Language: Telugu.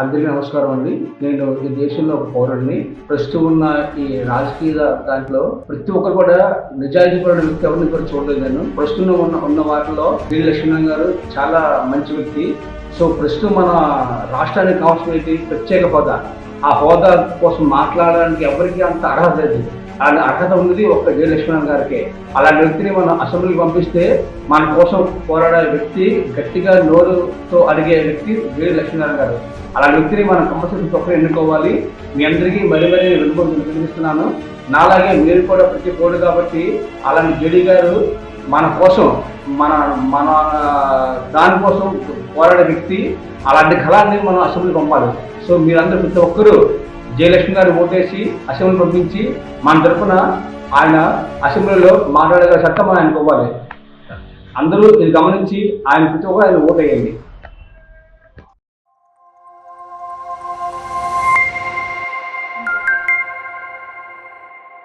అందరికీ నమస్కారం అండి. నేను ఈ దేశంలో ఒక పౌరుడిని. ప్రస్తుతం ఉన్న ఈ రాజకీయ దాంట్లో ప్రతి ఒక్కరు కూడా నిజాయితీపరుడు వ్యక్తి ఎవరిని కూడా చూడలేదు నేను. ప్రస్తుతం ఉన్న ఉన్న వాటిలో డి లక్ష్మణ్ గారు చాలా మంచి వ్యక్తి. సో ప్రస్తుతం మన రాష్ట్రానికి కావాల్సిన ప్రత్యేక హోదా. ఆ హోదా కోసం మాట్లాడడానికి ఎవరికి అంత అర్హత లేదు. అలాంటి అర్హత ఉన్నది ఒక జే లక్ష్మణ్ గారికి. అలాంటి వ్యక్తిని మనం అసెంబ్లీకి పంపిస్తే మన కోసం పోరాడే వ్యక్తి గట్టిగా నోరుతో అడిగే వ్యక్తి జే లక్ష్మీనారాయణ గారు. అలాంటి వ్యక్తిని మనం కంపల్సరీ ఒక్కరు ఎన్నుకోవాలి. మీ అందరికీ మరీ మరీ వెనుకొని వినిపిస్తున్నాను నాలాగే మీరు కూడా ప్రతి కోడు కాబట్టి అలాంటి జేడీ గారు మన కోసం మన మన దానికోసం పోరాడే వ్యక్తి. అలాంటి కళాన్ని మనం అసెంబ్లీకి పంపాలి. సో మీరందరూ ప్రతి ఒక్కరూ జయలక్ష్మి గారు ఓటేసి అసెంబ్లీ పంపించి మన తరఫున ఆయన అసెంబ్లీలో మాట్లాడగల చట్టం ఆయనకు ఇవ్వాలి. అందరూ ఇది గమనించి ఆయన ప్రతి ఒక్కరు ఆయన ఓటేయండి